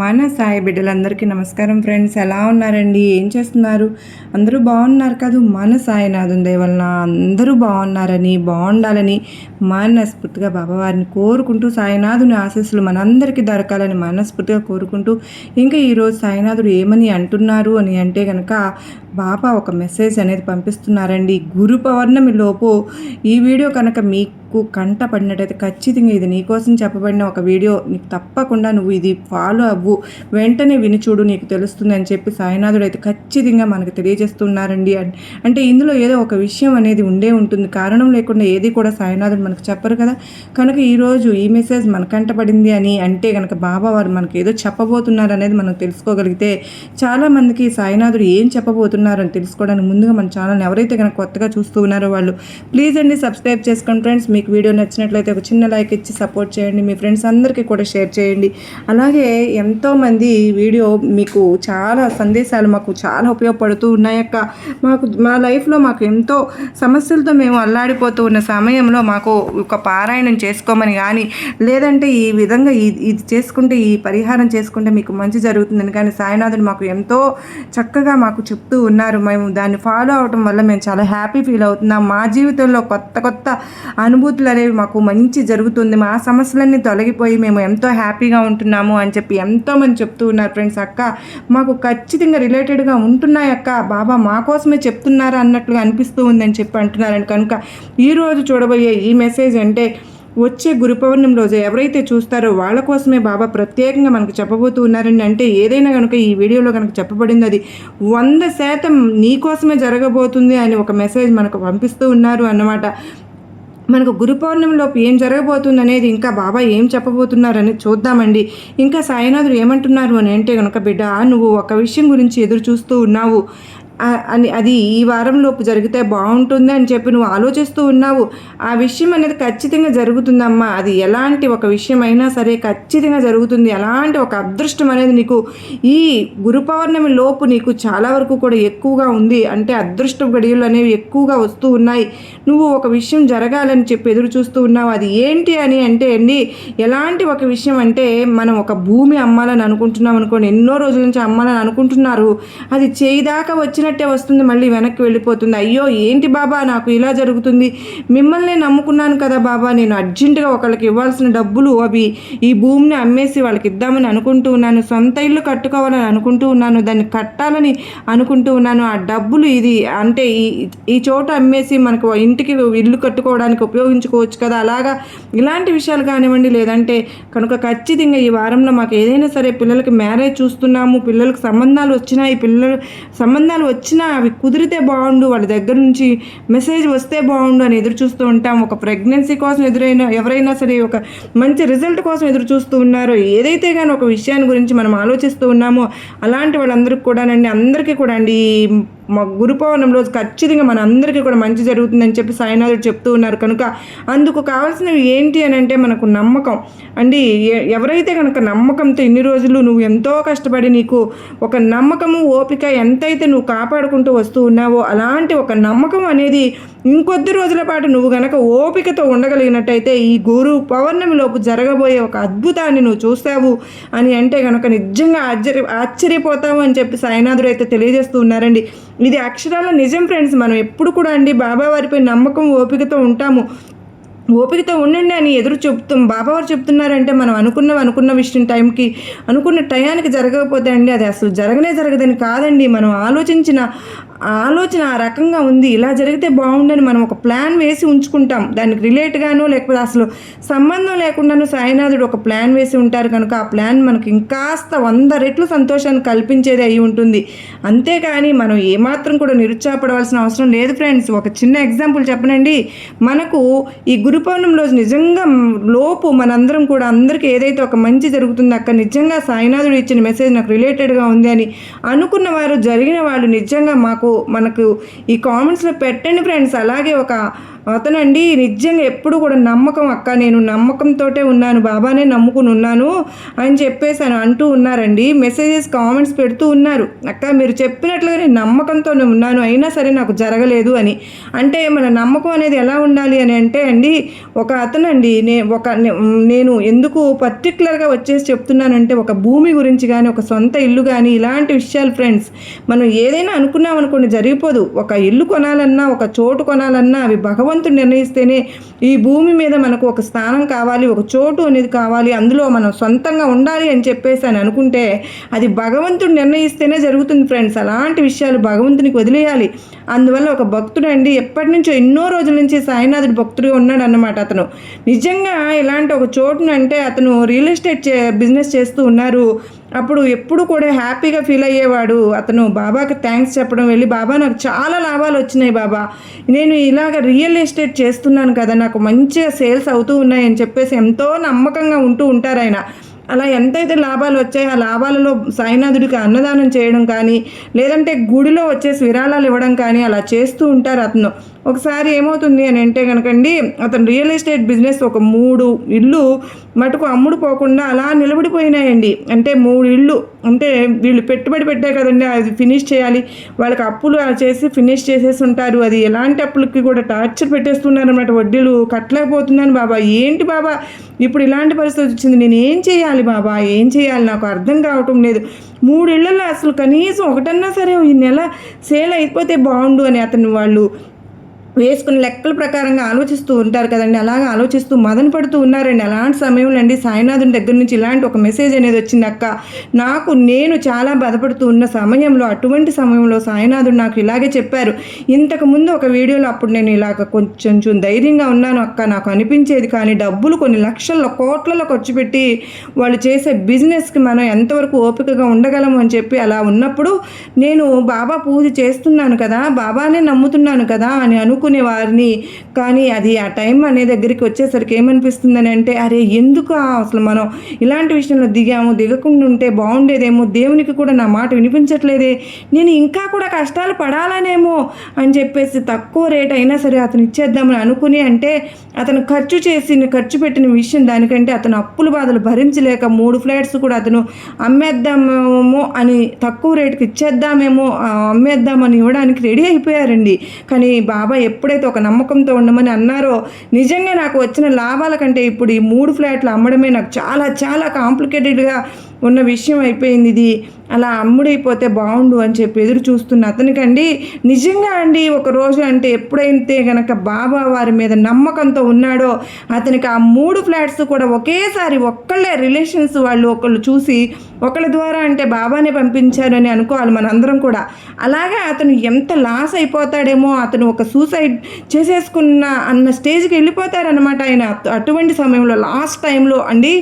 మన సాయి బిడ్డలందరికీ నమస్కారం ఫ్రెండ్స్. ఎలా ఉన్నారండి? ఏం చేస్తున్నారు? అందరూ బాగున్నారు కాదు? మన సాయినాథం వలన అందరూ బాగున్నారని బాగుండాలని మనస్ఫూర్తిగా బాబావారిని కోరుకుంటూ సాయినాథుని ఆశీస్సులు మనందరికీ దొరకాలని మనస్ఫూర్తిగా కోరుకుంటూ ఇంకా ఈరోజు సాయినాథుడు ఏమని అంటున్నారు అని అంటే కనుక బాబా ఒక మెసేజ్ అనేది పంపిస్తున్నారండి. గురు పౌర్ణమి లోపు ఈ వీడియో కనుక మీకు కంట పడినట్టయితే ఖచ్చితంగా ఇది నీకోసం చెప్పబడిన ఒక వీడియో. నీకు తప్పకుండా నువ్వు ఇది ఫాలో అవ్వు. వెంటనే విని చూడు నీకు తెలుస్తుంది అని చెప్పి సాయినాథుడు అయితే ఖచ్చితంగా మనకు తెలియజేస్తున్నారండి. అంటే ఇందులో ఏదో ఒక విషయం అనేది ఉండే ఉంటుంది. కారణం లేకుండా ఏది కూడా సాయినాథుడు మనకు చెప్పరు కదా. కనుక ఈరోజు ఈ మెసేజ్ మన కంట పడింది అని అంటే కనుక బాబా వారు మనకు ఏదో చెప్పబోతున్నారు అనేది మనం తెలుసుకోగలిగితే చాలామందికి సాయినాథుడు ఏం చెప్పబోతున్నారని తెలుసుకోవడానికి ముందుగా మన ఛానల్ ఎవరైతే కనుక కొత్తగా చూస్తూ ఉన్నారో వాళ్ళు ప్లీజ్ అండి సబ్స్క్రైబ్ చేసుకోండి ఫ్రెండ్స్ మీకు వీడియో నచ్చినట్లయితే ఒక చిన్న లైక్ ఇచ్చి సపోర్ట్ చేయండి. మీ ఫ్రెండ్స్ అందరికీ కూడా షేర్ చేయండి. అలాగే ఎంతోమంది వీడియో మీకు చాలా సందేశాలు మాకు చాలా ఉపయోగపడుతూ ఉన్నాయక్క. మాకు మా లైఫ్లో మాకు ఎంతో సమస్యలతో మేము అల్లాడిపోతూ ఉన్న సమయంలో మాకు ఒక పారాయణం చేసుకోమని కానీ లేదంటే ఈ విధంగా ఇది చేసుకుంటే ఈ పరిహారం చేసుకుంటే మీకు మంచి జరుగుతుందని కానీ సాయినాథుడు మాకు ఎంతో చక్కగా మాకు చెప్తూ ఉన్నారు. మేము దాన్ని ఫాలో అవటం వల్ల మేము చాలా హ్యాపీ ఫీల్ అవుతున్నాం. మా జీవితంలో కొత్త కొత్త అనుభూతి అనుభూతులు అనేవి మాకు మంచి జరుగుతుంది. మా సమస్యలన్నీ తొలగిపోయి మేము ఎంతో హ్యాపీగా ఉంటున్నాము అని చెప్పి ఎంతోమంది చెప్తూ ఉన్నారు ఫ్రెండ్స్ అక్క. మాకు ఖచ్చితంగా రిలేటెడ్గా ఉంటున్నాయి అక్క. బాబా మా కోసమే చెప్తున్నారా అన్నట్లుగా అనిపిస్తూ ఉందని చెప్పి అంటున్నారని కనుక ఈరోజు చూడబోయే ఈ మెసేజ్ అంటే వచ్చే గురు పౌర్ణమి రోజు ఎవరైతే చూస్తారో వాళ్ళ కోసమే బాబా ప్రత్యేకంగా మనకు చెప్పబోతూ ఉన్నారని అంటే ఏదైనా కనుక ఈ వీడియోలో కనుక చెప్పబడింది అది వంద శాతం నీ కోసమే జరగబోతుంది అని ఒక మెసేజ్ మనకు పంపిస్తూ ఉన్నారు అన్నమాట. మనకు గురు పౌర్ణమిలోపు ఏం జరగబోతుంది అనేది ఇంకా బాబా ఏం చెప్పబోతున్నారని చూద్దామండి. ఇంకా సాయినాథుడు ఏమంటున్నారు అని అంటే కనుక బిడ్డ నువ్వు ఒక విషయం గురించి ఎదురు చూస్తూ ఉన్నావు. అని అది ఈ వారంలోపు జరిగితే బాగుంటుంది అని చెప్పి నువ్వు ఆలోచిస్తూ ఉన్నావు. ఆ విషయం అనేది ఖచ్చితంగా జరుగుతుందమ్మా. అది ఎలాంటి ఒక విషయం అయినా సరే ఖచ్చితంగా జరుగుతుంది. ఎలాంటి ఒక అదృష్టం అనేది నీకు ఈ గురు పౌర్ణమి లోపు నీకు చాలా వరకు కూడా ఎక్కువగా ఉంది. అంటే అదృష్ట గడియలు అనేవి ఎక్కువగా వస్తూ ఉన్నాయి. నువ్వు ఒక విషయం జరగాలని చెప్పి ఎదురు చూస్తూ ఉన్నావు. అది ఏంటి అని అంటే అండి ఎలాంటి ఒక విషయం అంటే మనం ఒక భూమి అమ్మాలని అనుకుంటున్నాం అనుకోండి. ఎన్నో రోజుల నుంచి అమ్మాలని అనుకుంటున్నారు. అది చేయిదాకా వచ్చిన వెళ్ళినట్టే వస్తుంది మళ్ళీ వెనక్కి వెళ్ళిపోతుంది. అయ్యో ఏంటి బాబా నాకు ఇలా జరుగుతుంది? మిమ్మల్ని నమ్ముకున్నాను కదా బాబా నేను అర్జెంటుగా ఒకళ్ళకి ఇవ్వాల్సిన డబ్బులు అవి ఈ భూమిని అమ్మేసి వాళ్ళకి ఇద్దామని అనుకుంటూ ఉన్నాను సొంత ఇల్లు కట్టుకోవాలని అనుకుంటూ ఉన్నాను దాన్ని కట్టాలని అనుకుంటూ ఉన్నాను. ఆ డబ్బులు ఇది అంటే ఈ ఈ చోట అమ్మేసి మనకు ఇంటికి ఇల్లు కట్టుకోవడానికి ఉపయోగించుకోవచ్చు కదా. అలాగా ఇలాంటి విషయాలు కానివ్వండి లేదంటే కనుక ఖచ్చితంగా ఈ వారంలో మాకు ఏదైనా సరే పిల్లలకి మ్యారేజ్ చూస్తున్నాము పిల్లలకు సంబంధాలు వచ్చినాయి పిల్లలు సంబంధాలు వచ్చినా అవి కుదిరితే బాగుండు వాళ్ళ దగ్గర నుంచి మెసేజ్ వస్తే బాగుండు అని ఎదురు చూస్తూ ఉంటాం. ఒక ప్రెగ్నెన్సీ కోసం ఎదురైనా ఎవరైనా సరే ఒక మంచి రిజల్ట్ కోసం ఎదురు చూస్తూ ఉన్నారో. ఏదైతే కానీ ఒక విషయాన్ని గురించి మనం ఆలోచిస్తూ ఉన్నామో అలాంటి వాళ్ళందరికీ కూడానండి అందరికీ కూడా అండి మా గురు పౌర్ణమి రోజు ఖచ్చితంగా మన అందరికీ కూడా మంచి జరుగుతుందని చెప్పి సాయినాథుడు చెప్తూ ఉన్నారు. కనుక అందుకు కావాల్సినవి ఏంటి అని అంటే మనకు నమ్మకం. అండి ఎవరైతే కనుక నమ్మకంతో ఇన్ని రోజులు నువ్వు ఎంతో కష్టపడి నీకు ఒక నమ్మకము ఓపిక ఎంతైతే నువ్వు కాపాడుకుంటూ వస్తూ ఉన్నావో అలాంటి ఒక నమ్మకం అనేది ఇంకొద్ది రోజుల పాటు నువ్వు గనక ఓపికతో ఉండగలిగినట్టయితే ఈ గురు పౌర్ణమిలోపు జరగబోయే ఒక అద్భుతాన్ని నువ్వు చూస్తావు అని అంటే గనక నిజంగా ఆశ్చర్య ఆశ్చర్యపోతావు అని చెప్పి సాయినాథుడు అయితే తెలియజేస్తూ ఉన్నారండి. ఇది అక్షరాల నిజం ఫ్రెండ్స్. మనం ఎప్పుడు కూడా అండి బాబా వారిపై నమ్మకం ఓపికతో ఉంటాము. ఓపికతో ఉండండి అని ఎదురు చెప్తాం బాబావారు చెప్తున్నారంటే మనం అనుకున్న అనుకున్న విషయం టైంకి అనుకున్న టయానికి జరగకపోతే అండి అది అసలు జరగనే జరగదని కాదండి. మనం ఆలోచించిన ఆలోచన ఆ రకంగా ఉంది. ఇలా జరిగితే బాగుండని మనం ఒక ప్లాన్ వేసి ఉంచుకుంటాం. దానికి రిలేట్గానో లేకపోతే అసలు సంబంధం లేకుండానో సాయినాథుడు ఒక ప్లాన్ వేసి ఉంటారు కనుక ఆ ప్లాన్ మనకి ఇంకాస్త వంద రెట్లు సంతోషాన్ని కల్పించేది అయి ఉంటుంది. అంతేకాని మనం ఏమాత్రం కూడా నిరుత్సాహపడవలసిన అవసరం లేదు ఫ్రెండ్స్. ఒక చిన్న ఎగ్జాంపుల్ చెప్పనండి. మనకు ఈ గురు పౌర్ణమి రోజు నిజంగా లోపు మనందరం కూడా అందరికీ ఏదైతే ఒక మంచి జరుగుతుందో అక్కడ నిజంగా సాయినాథుడు ఇచ్చిన మెసేజ్ నాకు రిలేటెడ్గా ఉంది అని అనుకున్న వారు జరిగిన వాళ్ళు నిజంగా మాకు మనకు ఈ కామెంట్స్లో పెట్టండి ఫ్రెండ్స్ అలాగే ఒక అతనండి నిజంగా ఎప్పుడు కూడా నమ్మకం అక్క నేను నమ్మకంతోటే ఉన్నాను బాబానే నమ్ముకుని ఉన్నాను అని చెప్పేసి అని అంటూ ఉన్నారండి. మెసేజెస్ కామెంట్స్ పెడుతూ ఉన్నారు. అక్క మీరు చెప్పినట్లుగా నేను నమ్మకంతోనే ఉన్నాను అయినా సరే నాకు జరగలేదు అని. అంటే మన నమ్మకం అనేది ఎలా ఉండాలి అని అంటే అండి ఒక అతనండి నే ఒక నేను ఎందుకు పర్టికులర్గా వచ్చేసి చెప్తున్నానంటే ఒక భూమి గురించి కానీ ఒక సొంత ఇల్లు కానీ ఇలాంటి విషయాలు ఫ్రెండ్స్ మనం ఏదైనా అనుకున్నాం అనుకోండి జరిగిపోదు. ఒక ఇల్లు కొనాలన్నా ఒక చోటు కొనాలన్నా అవి భగవంతుడు నిర్ణయిస్తేనే ఈ భూమి మీద మనకు ఒక స్థానం కావాలి ఒక చోటు అనేది కావాలి అందులో మనం సొంతంగా ఉండాలి అని చెప్పేసి అని అనుకుంటే అది భగవంతుడు నిర్ణయిస్తేనే జరుగుతుంది ఫ్రెండ్స్. అలాంటి విషయాలు భగవంతునికి వదిలేయాలి. అందువల్ల ఒక భక్తుడు అండి ఎప్పటి నుంచో ఎన్నో రోజుల నుంచి సాయినాథుడు భక్తుడిగా ఉన్నాడు అన్నమాట అతను. నిజంగా ఇలాంటి ఒక చోటును అంటే అతను రియల్ ఎస్టేట్ చే బిజినెస్ చేస్తూ ఉన్నారు. అప్పుడు ఎప్పుడు కూడా హ్యాపీగా ఫీల్ అయ్యేవాడు. అతను బాబాకి థ్యాంక్స్ చెప్పడం వెళ్ళి బాబా నాకు చాలా లాభాలు వచ్చినాయి బాబా. నేను ఇలాగ రియల్ ఎస్టేట్ చేస్తున్నాను కదా నాకు మంచిగా సేల్స్ అవుతూ ఉన్నాయి అని చెప్పేసి ఎంతో నమ్మకంగా ఉంటూ ఉంటారు ఆయన. అలా ఎంతైతే లాభాలు వచ్చాయో ఆ లాభాలలో సాయినాథుడికి అన్నదానం చేయడం కానీ లేదంటే గుడిలో వచ్చేసి విరాళాలు ఇవ్వడం కానీ అలా చేస్తూ ఉంటారు అతను. ఒకసారి ఏమవుతుంది అని అంటే కనుకండి అతను రియల్ ఎస్టేట్ బిజినెస్ ఒక మూడు ఇల్లు మటుకు అమ్ముడు పోకుండా అలా నిలబడిపోయినాయండి. అంటే మూడు ఇళ్ళు అంటే వీళ్ళు పెట్టుబడి పెట్టే కదండి అది ఫినిష్ చేయాలి. వాళ్ళకి అప్పులు అలా చేసి ఫినిష్ చేసేసి ఉంటారు. అది ఎలాంటి అప్పులకి కూడా టార్చర్ పెట్టేస్తున్నారు అనమాట వడ్డీలు కట్టలేకపోతున్నాను బాబా. ఏంటి బాబా? ఇప్పుడు ఇలాంటి పరిస్థితి వచ్చింది. నేను ఏం చేయాలి బాబా? ఏం చేయాలి? నాకు అర్థం కావటం లేదు. మూడేళ్ళలో అసలు కనీసం ఒకటన్నా సరే ఈ నెల సేల్ అయిపోతే బాగుండు అని అతను వాళ్ళు వేసుకున్న లెక్కల ప్రకారంగా ఆలోచిస్తూ ఉంటారు కదండి. అలాగ ఆలోచిస్తూ మదన పడుతూ ఉన్నారండి. అలాంటి సమయంలో అండి సాయినాథుని దగ్గర నుంచి ఇలాంటి ఒక మెసేజ్ అనేది వచ్చింది. అక్క నాకు నేను చాలా బాధపడుతూ ఉన్న సమయంలో అటువంటి సమయంలో సాయినాథుడు నాకు ఇలాగే చెప్పారు. ఇంతకు ముందు ఒక వీడియోలో అప్పుడు నేను ఇలాగ కొంచెం ధైర్యంగా ఉన్నాను అక్క. నాకు అనిపించేది కానీ డబ్బులు కొన్ని లక్షల కోట్లలో ఖర్చు పెట్టి వాళ్ళు చేసే బిజినెస్కి మనం ఎంతవరకు ఓపికగా ఉండగలము అని చెప్పి అలా ఉన్నప్పుడు నేను బాబా పూజ చేస్తున్నాను కదా బాబానే నమ్ముతున్నాను కదా అని అను వారిని. కానీ అది ఆ టైం అనే దగ్గరికి వచ్చేసరికి ఏమనిపిస్తుందని అంటే అరే ఎందుకు అసలు మనం ఇలాంటి విషయంలో దిగాము దిగకుండా ఉంటే బాగుండేదేమో దేవునికి కూడా నా మాట వినిపించట్లేదే నేను ఇంకా కూడా కష్టాలు పడాలనేమో అని చెప్పేసి తక్కువ రేట్ అయినా సరే అతను ఇచ్చేద్దామని అనుకుని అంటే అతను ఖర్చు చేసి ఖర్చు పెట్టిన విషయం దానికంటే అతను అప్పుల బాధలు భరించలేక మూడు ఫ్లాట్స్ కూడా అతను అమ్మేద్దామేమో అని తక్కువ రేటుకి ఇచ్చేద్దామేమో అమ్మేద్దామని ఇవ్వడానికి రెడీ అయిపోయారండి. కానీ బాబా ఎప్పుడైతే ఒక నమ్మకంతో ఉండమని అన్నారో నిజంగా నాకు వచ్చిన లాభాల కంటే ఇప్పుడు ఈ మూడు ఫ్లాట్లు అమ్మడమే నాకు చాలా చాలా కాంప్లికేటెడ్గా ఉన్న విషయం అయిపోయింది ఇది. అలా అమ్ముడైపోతే బాగుండు అని చెప్పి ఎదురు చూస్తున్న అతనికండి నిజంగా అండి ఒక రోజు అంటే ఎప్పుడైతే గనక బాబా వారి మీద నమ్మకంతో ఉన్నాడో అతనికి ఆ మూడు ఫ్లాట్స్ కూడా ఒకేసారి ఒక్కళ్ళే రిలేషన్స్ వాళ్ళు ఒకళ్ళు చూసి ఒకళ్ళ ద్వారా అంటే బాబానే పంపించారని అనుకోవాలి మనందరం కూడా. అలాగే అతను ఎంత లాస్ అయిపోతాడేమో అతను ఒక సూసైడ్ చేసేసుకున్న అన్న స్టేజ్కి వెళ్ళిపోతారనమాట ఆయన. అటువంటి సమయంలో లాస్ట్ టైంలో అండి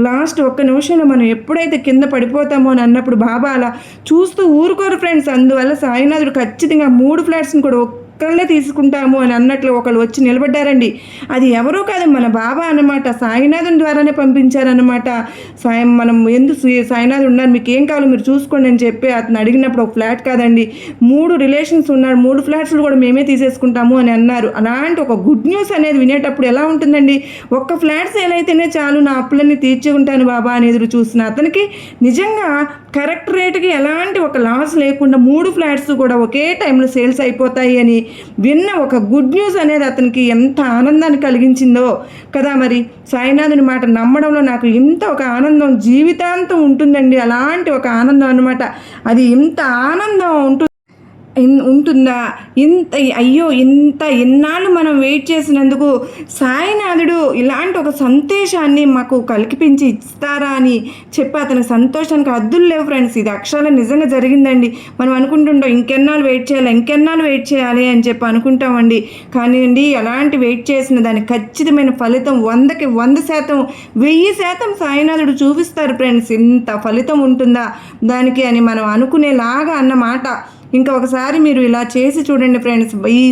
లాస్ట్ ఒక్క నిమిషంలో మనం ఎప్పుడైతే కింద పడిపోతామో అని అన్నప్పుడు బాబా అలా చూస్తూ ఊరుకోరు ఫ్రెండ్స్. అందువల్ల సాయినాథుడు ఖచ్చితంగా మూడు ఫ్లాట్స్ని కూడా ఒక్కళ్ళే తీసుకుంటాము అని అన్నట్లు ఒకళ్ళు వచ్చి నిలబడ్డారండి. అది ఎవరో కాదు మన బాబా అన్నమాట. సాయినాథుని ద్వారానే పంపించారనమాట సాయం మనం ఎందుకు సాయినాథ్ ఉన్నారు మీకు ఏం కావాలో మీరు చూసుకోండి అని చెప్పి అతను అడిగినప్పుడు ఒక ఫ్లాట్ కాదండి. మూడు రిలేషన్స్ ఉన్నారు మూడు ఫ్లాట్స్లు కూడా మేమే తీసేసుకుంటాము అని అన్నారు. అలాంటి ఒక గుడ్ న్యూస్ అనేది వినేటప్పుడు ఎలా ఉంటుందండి? ఒక్క ఫ్లాట్ సేల్ అయితేనే చాలు నా అప్పులన్నీ తీర్చుకుంటాను బాబా అని ఎదురు చూసిన అతనికి నిజంగా కరెక్ట్ రేటుకి ఎలాంటి ఒక లాస్ లేకుండా మూడు ఫ్లాట్స్ కూడా ఒకే టైంలో సేల్స్ అయిపోతాయి అని విన్న ఒక గుడ్ న్యూస్ అనేది అతనికి ఎంత ఆనందాన్ని కలిగించిందో కదా మరి. సాయినాథుని మాట నమ్మడంలో నాకు ఇంత ఒక ఆనందం జీవితాంతం ఉంటుందండి. అలాంటి ఒక ఆనందం అన్నమాట. అది ఇంత ఆనందం ఉంటుంది ఉంటుందా? ఇంత అయ్యో ఇంత ఇన్నాళ్ళు మనం వెయిట్ చేసినందుకు సాయినాథుడు ఇలాంటి ఒక సంతోషాన్ని మాకు కలిపిపించి ఇస్తారా అని చెప్పి అతని సంతోషానికి అద్దులు లేవు ఫ్రెండ్స్. ఇది అక్షరాలు నిజంగా జరిగిందండి. మనం అనుకుంటుంటాం ఇంకెన్నాళ్ళు వెయిట్ చేయాలి ఇంకెన్నాళ్ళు వెయిట్ చేయాలి అని చెప్పి అనుకుంటామండి. కానీ అండి ఎలాంటి వెయిట్ చేసిన దాని ఖచ్చితమైన ఫలితం వందకి వంద శాతం వెయ్యి శాతం సాయినాథుడు చూపిస్తారు ఫ్రెండ్స్. ఇంత ఫలితం ఉంటుందా దానికి అని మనం అనుకునేలాగా అన్నమాట. ఇంకా ఒకసారి మీరు ఇలా చేసి చూడండి ఫ్రెండ్స్ ఈ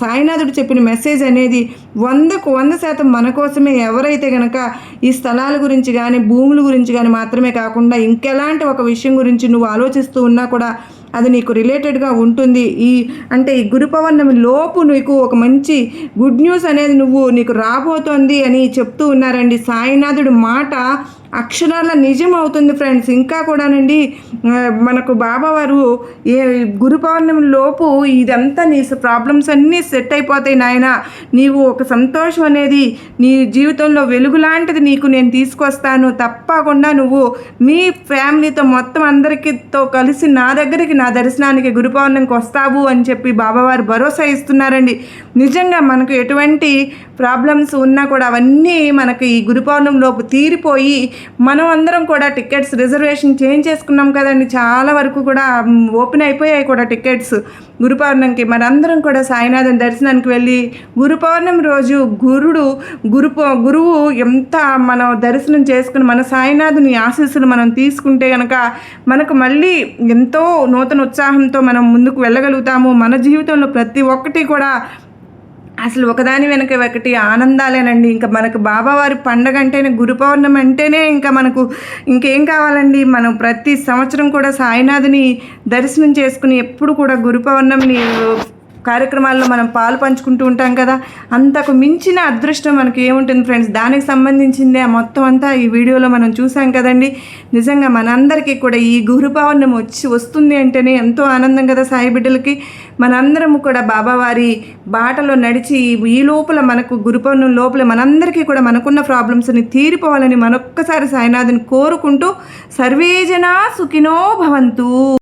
సాయినాథుడు చెప్పిన మెసేజ్ అనేది వందకు వంద శాతం మన కోసమే. ఎవరైతే కనుక ఈ స్థలాల గురించి కానీ భూముల గురించి కానీ మాత్రమే కాకుండా ఇంకెలాంటి ఒక విషయం గురించి నువ్వు ఆలోచిస్తూ ఉన్నా కూడా అది నీకు రిలేటెడ్గా ఉంటుంది. ఈ అంటే ఈ గురు పౌర్ణమి లోపు నీకు ఒక మంచి గుడ్ న్యూస్ అనేది నువ్వు నీకు రాబోతోంది అని చెప్తూ ఉన్నారండి. సాయినాథుడు మాట అక్షరాల నిజం అవుతుంది ఫ్రెండ్స్ ఇంకా కూడానండి మనకు బాబావారు ఏ గురు పౌర్ణమి లోపు ఇదంతా నీ ప్రాబ్లమ్స్ అన్నీ సెట్ అయిపోతాయి నాయన. నీవు ఒక సంతోషం అనేది నీ జీవితంలో వెలుగు లాంటిది నీకు నేను తీసుకొస్తాను. తప్పకుండా నువ్వు మీ ఫ్యామిలీతో మొత్తం అందరికీతో కలిసి నా దగ్గరికి నా దర్శనానికి గురు పౌర్ణమికి వస్తావు అని చెప్పి బాబావారు భరోసా ఇస్తున్నారండి. నిజంగా మనకు ఎటువంటి ప్రాబ్లమ్స్ ఉన్నా కూడా అవన్నీ మనకి ఈ గురు తీరిపోయి మనం అందరం కూడా టికెట్స్ రిజర్వేషన్ చేంజ్ చేసుకున్నాం కదండి. చాలా వరకు కూడా ఓపెన్ అయిపోయాయి కూడా టికెట్స్ గురు పౌర్ణమికి మనందరం కూడా సాయినాథన్ దర్శనానికి వెళ్ళి గురు పౌర్ణమి రోజు గురుడు గురు గురువు ఎంత మనం దర్శనం చేసుకుని మన సాయినాథుని ఆశీస్సులు మనం తీసుకుంటే కనుక మనకు మళ్ళీ ఎంతో నూతన ఉత్సాహంతో మనం ముందుకు వెళ్ళగలుగుతాము. మన జీవితంలో ప్రతి ఒక్కటి కూడా అసలు ఒకదాని వెనక ఒకటి ఆనందాలేనండి. ఇంకా మనకు బాబావారి పండగ అంటేనే గురు పౌర్ణమి అంటేనే ఇంకా మనకు ఇంకేం కావాలండి? మనం ప్రతి సంవత్సరం కూడా సాయినాథుని దర్శనం చేసుకుని ఎప్పుడు కూడా గురు పౌర్ణమిని కార్యక్రమాల్లో మనం పాలు పంచుకుంటూ ఉంటాం కదా అంతకు మించిన అదృష్టం మనకి ఏముంటుంది ఫ్రెండ్స్? దానికి సంబంధించిందే ఆ మొత్తం అంతా ఈ వీడియోలో మనం చూసాం కదండి. నిజంగా మనందరికీ కూడా ఈ గురు పౌర్ణమి వచ్చి వస్తుంది అంటేనే ఎంతో ఆనందం కదా సాయి బిడ్డలకి. మనందరం కూడా బాబావారి బాటలో నడిచి ఈ లోపల మనకు గురు పౌర్ణమి లోపల మనందరికీ కూడా మనకున్న ప్రాబ్లమ్స్ని తీరిపోవాలని మనొక్కసారి సాయినాథుని కోరుకుంటూ సర్వేజన సుఖినో భవంతు.